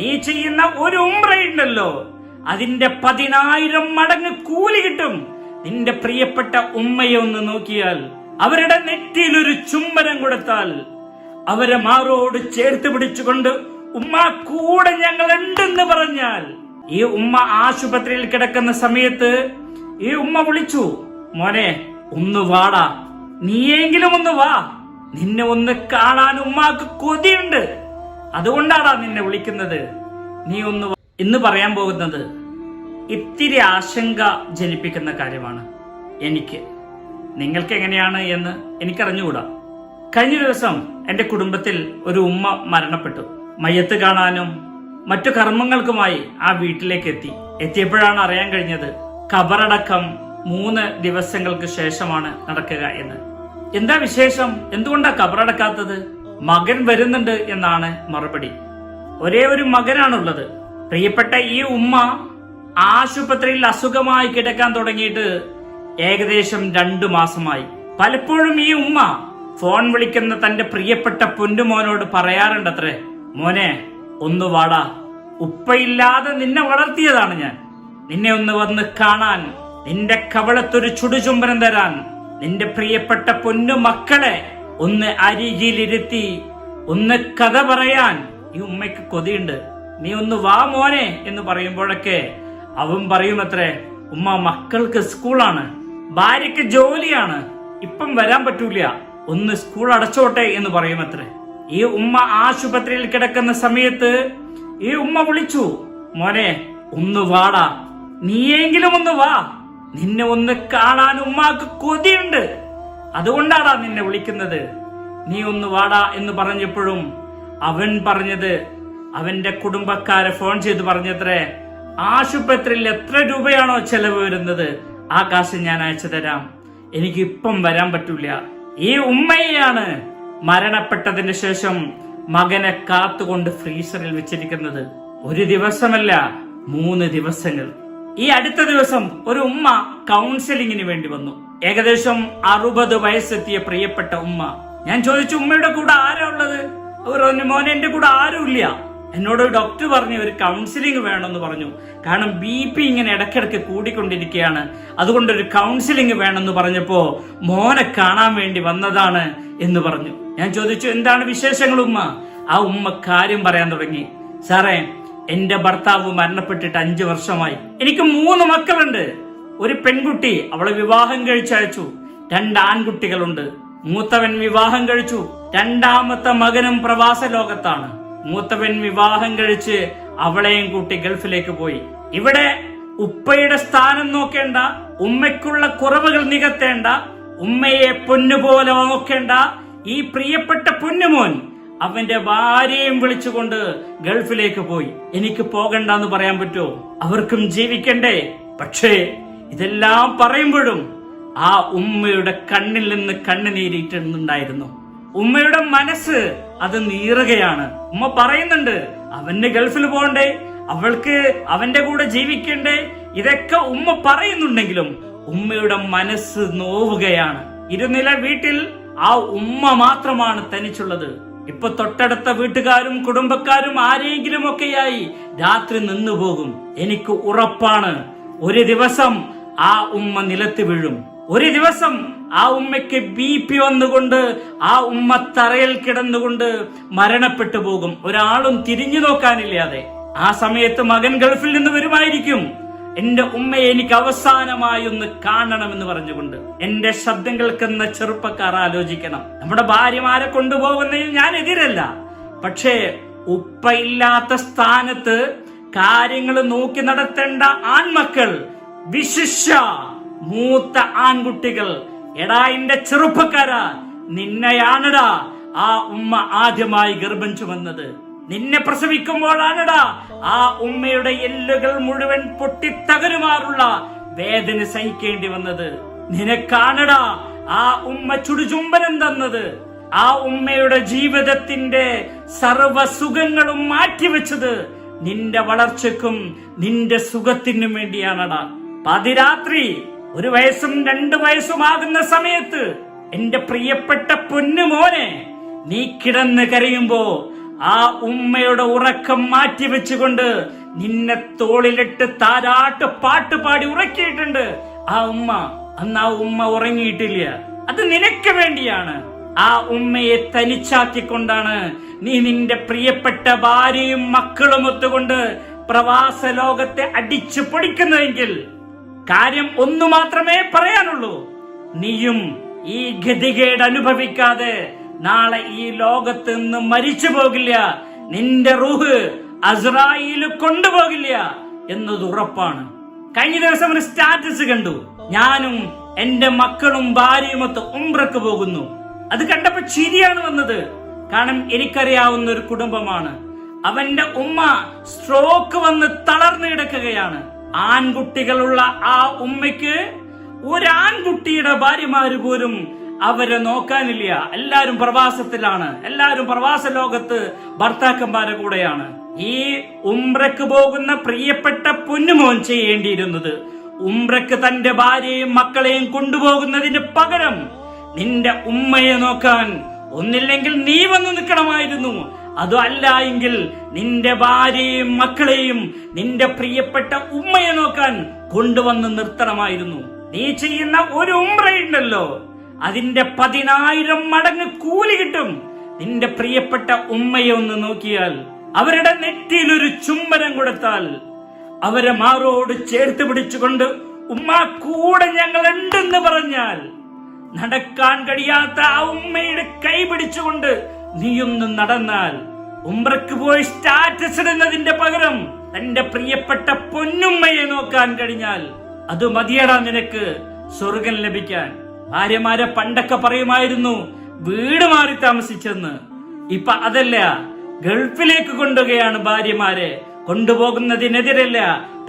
നീ ചെയ്യുന്ന ഒരു ഉംറയുണ്ടല്ലോ അതിന്റെ പതിനായിരം മടങ്ങ് കൂലി കിട്ടും. നിന്റെ പ്രിയപ്പെട്ട ഉമ്മയെ ഒന്ന് നോക്കിയാൽ അവരുടെ നെറ്റിയിൽ ഒരു ചുംബനം കൊടുത്താൽ അവരെ മാറോട് ചേർത്ത് പിടിച്ചുകൊണ്ട് ഉമ്മ കൂടെ ഞങ്ങൾ ഉണ്ടെന്ന് പറഞ്ഞാൽ. ഈ ഉമ്മ ആശുപത്രിയിൽ കിടക്കുന്ന സമയത്ത് ഈ ഉമ്മ വിളിച്ചു മോനെ ഒന്ന് വാടാ. നീയെങ്കിലും ഒന്ന് വാ. നിന്നെ ഒന്ന് കാണാൻ ഉമ്മാക്ക് കൊതിയുണ്ട്. അതുകൊണ്ടാടാ നിന്നെ വിളിക്കുന്നത്. നീ ഒന്ന്. ഇന്ന് പറയാൻ പോകുന്നത് ഇത്തിരി ആശങ്ക ജനിപ്പിക്കുന്ന കാര്യമാണ്. എനിക്ക്. നിങ്ങൾക്ക് എങ്ങനെയാണ് എന്ന് എനിക്കറിഞ്ഞുകൂടാ. കഴിഞ്ഞ ദിവസം എന്റെ കുടുംബത്തിൽ ഒരു ഉമ്മ മരണപ്പെട്ടു. മയ്യത്ത് കാണാനും മറ്റു കർമ്മങ്ങൾക്കുമായി ആ വീട്ടിലേക്ക് എത്തി എത്തിയപ്പോഴാണ് അറിയാൻ കഴിഞ്ഞത് ഖബറടക്കം മൂന്ന് ദിവസങ്ങൾക്ക് ശേഷമാണ് നടക്കുക എന്ന്. എന്താ വിശേഷം? എന്തുകൊണ്ടാ ഖബറടക്കാത്തത് മകൻ വരുന്നുണ്ട് എന്നാണ് മറുപടി. ഒരേ ഒരു മകനാണുള്ളത്. പ്രിയപ്പെട്ട ഈ ഉമ്മ ആശുപത്രിയിൽ അസുഖമായി കിടക്കാൻ തുടങ്ങിയിട്ട് ഏകദേശം രണ്ടു മാസമായി. പലപ്പോഴും ഈ ഉമ്മ ഫോൺ വിളിക്കുന്ന തന്റെ പ്രിയപ്പെട്ട പൊന്നുമോനോട് പറയാറുണ്ടത്രേ മോനെ ഒന്ന് വാടാ. ഉപ്പയില്ലാതെ നിന്നെ വളർത്തിയതാണ് ഞാൻ. നിന്നെ ഒന്ന് വന്ന് കാണാൻ നിന്റെ കവളത്തൊരു ചുടുചുംബനം തരാൻ നിന്റെ പ്രിയപ്പെട്ട പൊന്നു മക്കളെ ഒന്ന് അരികിലിരുത്തി ഒന്ന് കഥ പറയാൻ. ഈ ഉമ്മയ്ക്ക് കൊതിയുണ്ട്. നീ ഒന്ന് വാ മോനെ എന്ന് പറയുമ്പോഴൊക്കെ അവൻ പറയുമത്രേ ഉമ്മ മക്കൾക്ക് സ്കൂളാണ്. ഭാര്യക്ക് ജോലിയാണ്. ഇപ്പം വരാൻ പറ്റൂല. ഒന്ന് സ്കൂൾ അടച്ചോട്ടെ എന്ന് പറയുമത്രേ. ഈ ഉമ്മ ആശുപത്രിയിൽ കിടക്കുന്ന സമയത്ത് ഈ ഉമ്മ വിളിച്ചു മോനെ ഒന്ന് വാടാ. നീയെങ്കിലും ഒന്ന് വാ. നിന്നെ ഒന്ന് കാണാൻ ഉമ്മാക്ക് കൊതിയുണ്ട്. അതുകൊണ്ടാടാ നിന്നെ വിളിക്കുന്നത്. നീ ഒന്ന് വാടാ എന്ന് പറഞ്ഞപ്പോഴും അവൻ പറഞ്ഞത് അവന്റെ കുടുംബക്കാരെ ഫോൺ ചെയ്ത് പറഞ്ഞത്രേ ആശുപത്രിയിൽ എത്ര രൂപയാണോ ചെലവ് വരുന്നത്? ആ കാശ് ഞാൻ അയച്ചു തരാം. എനിക്ക് ഇപ്പം വരാൻ പറ്റൂല. ഈ ഉമ്മയെയാണ് മരണപ്പെട്ടതിന് ശേഷം മകനെ കാത്തുകൊണ്ട് ഫ്രീസറിൽ വെച്ചിരിക്കുന്നത്. ഒരു ദിവസമല്ല മൂന്ന് ദിവസങ്ങൾ. ഈ അടുത്ത ദിവസം ഒരു ഉമ്മ കൗൺസിലിങ്ങിന് വേണ്ടി വന്നു. ഏകദേശം അറുപത് വയസ്സെത്തിയ പ്രിയപ്പെട്ട ഉമ്മ. ഞാൻ ചോദിച്ചു ഉമ്മയുടെ കൂടെ ആരാ ഉള്ളത്? അവർ പറഞ്ഞു മോനെ എന്റെ കൂടെ ആരും ഇല്ല. എന്നോട് ഡോക്ടർ പറഞ്ഞു ഒരു കൗൺസിലിംഗ് വേണമെന്ന് പറഞ്ഞു. കാരണം ബി പി ഇങ്ങനെ ഇടയ്ക്കിടയ്ക്ക് കൂടിക്കൊണ്ടിരിക്കുകയാണ്. അതുകൊണ്ട് ഒരു കൗൺസിലിംഗ് വേണമെന്ന് പറഞ്ഞപ്പോ മോനെ കാണാൻ വേണ്ടി വന്നതാണ് എന്ന് പറഞ്ഞു. ഞാൻ ചോദിച്ചു എന്താണ് വിശേഷങ്ങൾ ഉമ്മ? ആ ഉമ്മ കാര്യം പറയാൻ തുടങ്ങി. സാറേ എന്റെ ഭർത്താവ് മരണപ്പെട്ടിട്ട് അഞ്ചു വർഷമായി. എനിക്ക് മൂന്ന് മക്കളുണ്ട്. ഒരു പെൺകുട്ടി അവളെ വിവാഹം കഴിച്ചയച്ചു. രണ്ട് ആൺകുട്ടികളുണ്ട്. മൂത്തവൻ വിവാഹം കഴിച്ചു. രണ്ടാമത്തെ മകനും പ്രവാസ ലോകത്താണ്. മൂത്തവൻ വിവാഹം കഴിച്ച് അവളെയും കൂട്ടി ഗൾഫിലേക്ക് പോയി. ഇവിടെ ഉപ്പയുടെ സ്ഥാനം നോക്കേണ്ട ഉമ്മയ്ക്കുള്ള കുറവുകൾ നികത്തേണ്ട ഉമ്മയെ പൊന്നുപോലെ നോക്കേണ്ട ഈ പ്രിയപ്പെട്ട പൊന്നുമോൻ അവന്റെ ഭാര്യയും വിളിച്ചുകൊണ്ട് ഗൾഫിലേക്ക് പോയി. എനിക്ക് പോകണ്ടെന്ന് പറയാൻ പറ്റുമോ? അവർക്കും ജീവിക്കണ്ടേ? പക്ഷേ ഇതെല്ലാം പറയുമ്പോഴും ആ ഉമ്മയുടെ കണ്ണിൽ നിന്ന് കണ്ണുനീരിട്ടുണ്ടായിരുന്നു. ഉമ്മയുടെ മനസ്സ് അത് നീറുകയാണ്. ഉമ്മ പറയുന്നുണ്ട് അവന് ഗൾഫിൽ പോകണ്ടേ അവൾക്ക് അവന്റെ കൂടെ ജീവിക്കണ്ടേ? ഇതൊക്കെ ഉമ്മ പറയുന്നുണ്ടെങ്കിലും ഉമ്മയുടെ മനസ്സ് നോവുകയാണ്. ഇരുനില വീട്ടിൽ ആ ഉമ്മ മാത്രമാണ് തനിച്ചുള്ളത്. ഇപ്പൊ തൊട്ടടുത്ത വീട്ടുകാരും കുടുംബക്കാരും ആരെങ്കിലും ഒക്കെയായി രാത്രി നിന്നുപോകും. എനിക്ക് ഉറപ്പാണ് ഒരു ദിവസം ആ ഉമ്മ നിലത്ത് വീഴും. ഒരു ദിവസം ആ ഉമ്മയ്ക്ക് ബി പി വന്നുകൊണ്ട് ആ ഉമ്മ തറയിൽ കിടന്നുകൊണ്ട് മരണപ്പെട്ടു പോകും. ഒരാളും തിരിഞ്ഞു നോക്കാനില്ലാതെ. ആ സമയത്ത് മകൻ ഗൾഫിൽ നിന്ന് വരുമായിരിക്കും. എന്റെ ഉമ്മയെ എനിക്ക് അവസാനമായി ഒന്ന് കാണണമെന്ന് പറഞ്ഞുകൊണ്ട്. എന്റെ ശബ്ദം കേൾക്കുന്ന ചെറുപ്പക്കാർ ആലോചിക്കണം. നമ്മുടെ ഭാര്യമാരെ കൊണ്ടുപോകുന്നതിൽ ഞാൻ എതിരല്ല. പക്ഷേ ഉപ്പയില്ലാത്ത സ്ഥാനത്ത് കാര്യങ്ങൾ നോക്കി നടത്തേണ്ട ആൺമക്കൾ വിശിഷ്യ മൂത്ത ആൺകുട്ടികൾ എടാ എന്റെ ചെറുപ്പക്കാര നിന്നെയാണടാ ആ ഉമ്മ ആദ്യമായി ഗർഭം ചുമന്നത്. നിന്നെ പ്രസവിക്കുമ്പോഴാണടാ ആ ഉമ്മയുടെ എല്ലുകൾ മുഴുവൻ പൊട്ടിത്തകരുമാറുള്ള വേദന സഹിക്കേണ്ടി വന്നത്. നിനക്കാണടാ ആ ഉമ്മ ചുടുചുംബനം തന്നത്. ആ ഉമ്മയുടെ ജീവിതത്തിന്റെ സർവ സുഖങ്ങളും മാറ്റിവെച്ചത്. നിന്റെ വളർച്ചയ്ക്കും നിന്റെ സുഖത്തിനും വേണ്ടിയാണടാ. പതിരാത്രി ഒരു വയസ്സും രണ്ടു വയസ്സുമാകുന്ന സമയത്ത് എന്റെ പ്രിയപ്പെട്ട പൊന്നു മോനെ നീ കിടന്ന് കരയുമ്പോ ആ ഉമ്മയുടെ ഉറക്കം മാറ്റി വെച്ചുകൊണ്ട് നിന്നെ തോളിലിട്ട് താരാട്ട് പാട്ട് പാടി ഉറക്കിയിട്ടുണ്ട്. ആ ഉമ്മ അന്ന് ആ ഉമ്മ ഉറങ്ങിയിട്ടില്ല. അത് നിനക്ക് വേണ്ടിയാണ്. ആ ഉമ്മയെ തനിച്ചാക്കിക്കൊണ്ടാണ് നീ നിന്റെ പ്രിയപ്പെട്ട ഭാര്യയും മക്കളും ഒത്തുകൊണ്ട് പ്രവാസ ലോകത്തെ അടിച്ചു പൊടിക്കുന്നതെങ്കിൽ കാര്യം ഒന്നു മാത്രമേ പറയാനുള്ളൂ. നീയും ഈ ഗതികേട് അനുഭവിക്കാതെ നാളെ ഈ ലോകത്ത് നിന്ന് മരിച്ചു പോകില്ല. നിന്റെ റൂഹ് അസ്രായിൽ കൊണ്ടുപോകില്ല എന്നത് ഉറപ്പാണ്. കഴിഞ്ഞ ദിവസം ഒരു സ്റ്റാറ്റസ് കണ്ടു. ഞാനും എന്റെ മക്കളും ഭാര്യയുമൊത്ത് ഉംറക്ക് പോകുന്നു. അത് കണ്ടപ്പോ ചിരിയാണ് വന്നത്. കാരണം എനിക്കറിയാവുന്ന ഒരു കുടുംബമാണ്. അവന്റെ ഉമ്മ സ്ട്രോക്ക് വന്ന് തളർന്നു കിടക്കുകയാണ്. ആൺകുട്ടികളുള്ള ആ ഉമ്മയ്ക്ക് ഒരാൺകുട്ടിയുടെ ഭാര്യമാര് പോലും അവരെ നോക്കാനില്ല. എല്ലാരും പ്രവാസത്തിലാണ്. എല്ലാരും പ്രവാസ ലോകത്ത് ഭർത്താക്കന്മാരെ കൂടെയാണ്. ഈ ഉംറക്ക് പോകുന്ന പ്രിയപ്പെട്ട പൊന്നുമോൻ ചെയ്യേണ്ടിയിരുന്നത് ഉംറക്ക് തന്റെ ഭാര്യയും മക്കളെയും കൊണ്ടുപോകുന്നതിന് പകരം നിന്റെ ഉമ്മയെ നോക്കാൻ ഒന്നില്ലെങ്കിൽ നീ വന്ന് നിൽക്കണമായിരുന്നു. അതോ അല്ല എങ്കിൽ നിന്റെ ഭാര്യയും മക്കളെയും നിന്റെ പ്രിയപ്പെട്ട ഉമ്മയെ നോക്കാൻ കൊണ്ടുവന്ന് നിർത്തണമായിരുന്നു. നീ ചെയ്യുന്ന ഒരു ഉംറയുണ്ടല്ലോ. അതിന്റെ പതിനായിരം മടങ്ങ് കൂലി കിട്ടും. നിന്റെ പ്രിയപ്പെട്ട ഉമ്മയെ ഒന്ന് നോക്കിയാൽ അവരുടെ നെറ്റിയിൽ ഒരു ചുംബനം കൊടുത്താൽ അവരെ മാറോട് ചേർത്ത് പിടിച്ചുകൊണ്ട് ഉമ്മ കൂടെ ഞങ്ങൾ ഉണ്ടെന്ന് പറഞ്ഞാൽ നടക്കാൻ കഴിയാത്ത ആ ഉമ്മയുടെ കൈ പിടിച്ചുകൊണ്ട് നീയൊന്ന് നടന്നാൽ ഉംറക്ക് പോയി സ്റ്റാറ്റസ് ഇടുന്നതിന്റെ പകരം തന്റെ പ്രിയപ്പെട്ട പൊന്നുമ്മയെ നോക്കാൻ കഴിഞ്ഞാൽ അത് മതിയടാ നിനക്ക് സ്വർഗം ലഭിക്കാൻ. ഭാര്യമാരെ പണ്ടൊക്കെ പറയുമായിരുന്നു വീട് മാറി താമസിച്ചെന്ന്. ഇപ്പൊ അതല്ല ഗൾഫിലേക്ക് കൊണ്ടുകയാണ് ഭാര്യമാരെ. കൊണ്ടുപോകുന്നതിനെതിരല്ല.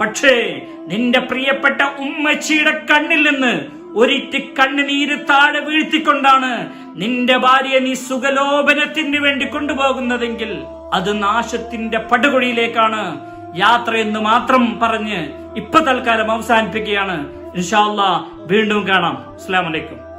പക്ഷേ നിന്റെ പ്രിയപ്പെട്ട ഉമ്മച്ചിയുടെ കണ്ണിൽ നിന്ന് ഒരിറ്റി കണ്ണുനീര് താഴെ വീഴ്ത്തിക്കൊണ്ടാണ് നിന്റെ ഭാര്യ നീ സുഖലോപനത്തിന് വേണ്ടി കൊണ്ടുപോകുന്നതെങ്കിൽ അത് നാശത്തിന്റെ പടുകുഴിയിലേക്കാണ്. യാത്രയെന്ന് മാത്രം പറഞ്ഞ് ഇപ്പൊ തൽക്കാലം അവസാനിപ്പിക്കുകയാണ്. ഇൻഷാല്ല വീണ്ടും കാണാം. അസ്സാം വലൈക്കും